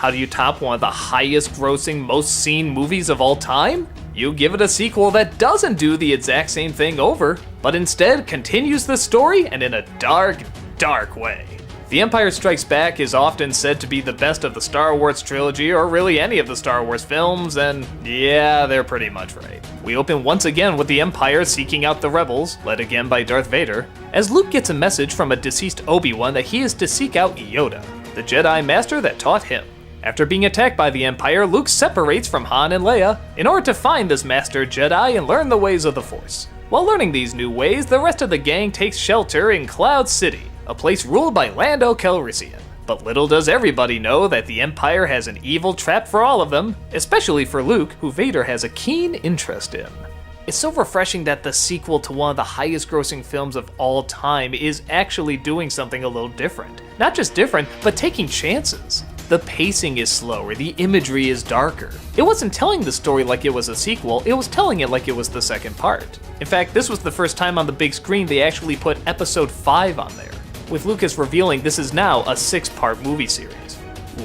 how do you top one of the highest grossing, most seen movies of all time? You give it a sequel that doesn't do the exact same thing over, but instead continues the story and in a dark, dark way. The Empire Strikes Back is often said to be the best of the Star Wars trilogy, or really any of the Star Wars films, and yeah, they're pretty much right. We open once again with the Empire seeking out the rebels, led again by Darth Vader, as Luke gets a message from a deceased Obi Wan that he is to seek out Yoda, the Jedi Master that taught him. After being attacked by the Empire, Luke separates from Han and Leia in order to find this Master Jedi and learn the ways of the Force. While learning these new ways, the rest of the gang takes shelter in Cloud City, a place ruled by Lando Calrissian. But little does everybody know that the Empire has an evil trap for all of them, especially for Luke, who Vader has a keen interest in. It's so refreshing that the sequel to one of the highest grossing films of all time is actually doing something a little different. Not just different, but taking chances. The pacing is slower, the imagery is darker. It wasn't telling the story like it was a sequel, it was telling it like it was the second part. In fact, this was the first time on the big screen they actually put episode 5 on there with Lucas revealing this is now a six part movie series.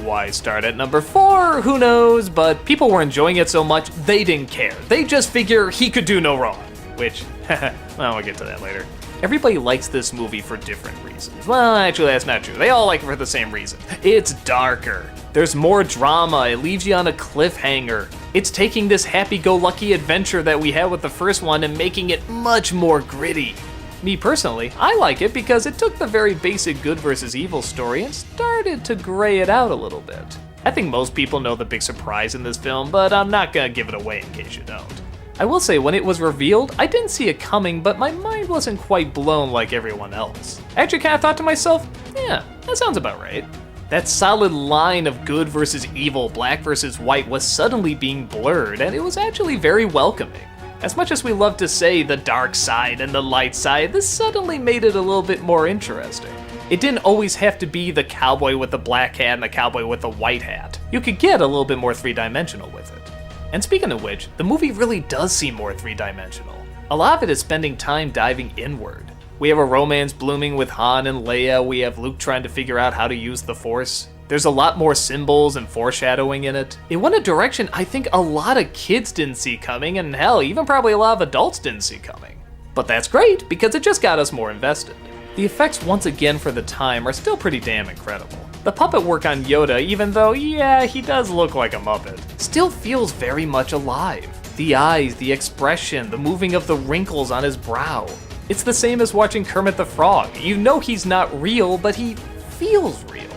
Why start at number four? Who knows? But people were enjoying it so much, they didn't care. They just figure he could do no wrong. Which, well, we'll get to that later. Everybody likes this movie for different reasons. Well, actually, that's not true. They all like it for the same reason. It's darker. There's more drama. It leaves you on a cliffhanger. It's taking this happy go lucky adventure that we had with the first one and making it much more gritty. Me personally, I like it because it took the very basic good versus evil story and started to gray it out a little bit. I think most people know the big surprise in this film, but I'm not gonna give it away in case you don't. I will say, when it was revealed, I didn't see it coming, but my mind wasn't quite blown like everyone else. I actually kind of thought to myself, yeah, that sounds about right. That solid line of good versus evil, black versus white was suddenly being blurred, and it was actually very welcoming. As much as we love to say the dark side and the light side, this suddenly made it a little bit more interesting. It didn't always have to be the cowboy with the black hat and the cowboy with the white hat. You could get a little bit more three dimensional with it. And speaking of which, the movie really does seem more three dimensional. A lot of it is spending time diving inward. We have a romance blooming with Han and Leia, we have Luke trying to figure out how to use the Force, there's a lot more symbols and foreshadowing in it. It went a direction I think a lot of kids didn't see coming, and hell, even probably a lot of adults didn't see coming. But that's great, because it just got us more invested. The effects, once again for the time, are still pretty damn incredible. The puppet work on Yoda, even though, yeah, he does look like a Muppet, still feels very much alive. The eyes, the expression, the moving of the wrinkles on his brow. It's the same as watching Kermit the Frog. You know he's not real, but he feels real.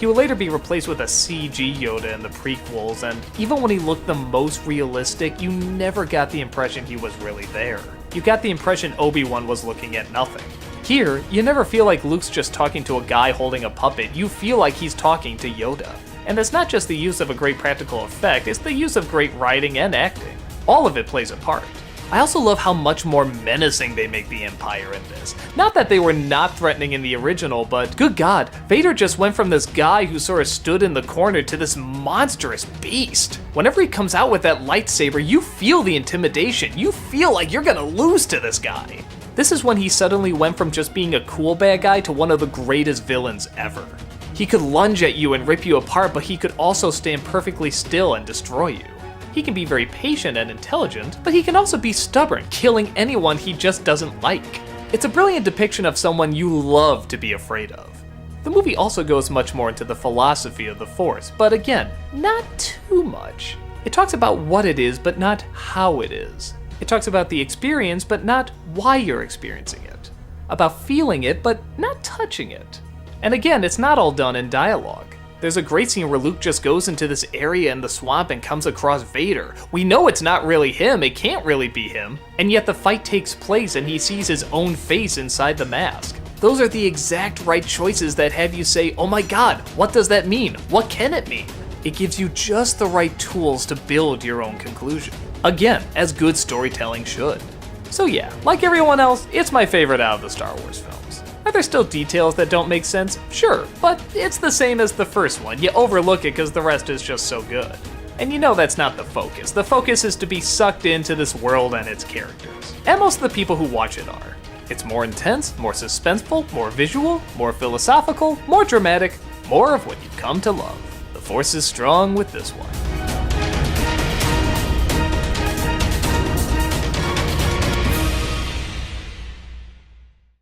He would later be replaced with a CG Yoda in the prequels, and even when he looked the most realistic, you never got the impression he was really there. You got the impression Obi Wan was looking at nothing. Here, you never feel like Luke's just talking to a guy holding a puppet, you feel like he's talking to Yoda. And that's not just the use of a great practical effect, it's the use of great writing and acting. All of it plays a part. I also love how much more menacing they make the Empire in this. Not that they were not threatening in the original, but good god, Vader just went from this guy who sort of stood in the corner to this monstrous beast. Whenever he comes out with that lightsaber, you feel the intimidation. You feel like you're gonna lose to this guy. This is when he suddenly went from just being a cool bad guy to one of the greatest villains ever. He could lunge at you and rip you apart, but he could also stand perfectly still and destroy you. He can be very patient and intelligent, but he can also be stubborn, killing anyone he just doesn't like. It's a brilliant depiction of someone you love to be afraid of. The movie also goes much more into the philosophy of the Force, but again, not too much. It talks about what it is, but not how it is. It talks about the experience, but not why you're experiencing it. About feeling it, but not touching it. And again, it's not all done in dialogue. There's a great scene where Luke just goes into this area in the swamp and comes across Vader. We know it's not really him, it can't really be him, and yet the fight takes place and he sees his own face inside the mask. Those are the exact right choices that have you say, oh my god, what does that mean? What can it mean? It gives you just the right tools to build your own conclusion. Again, as good storytelling should. So yeah, like everyone else, it's my favorite out of the Star Wars films. Are there still details that don't make sense? Sure, but it's the same as the first one. You overlook it because the rest is just so good. And you know that's not the focus. The focus is to be sucked into this world and its characters. And most of the people who watch it are. It's more intense, more suspenseful, more visual, more philosophical, more dramatic, more of what you've come to love. The Force is strong with this one.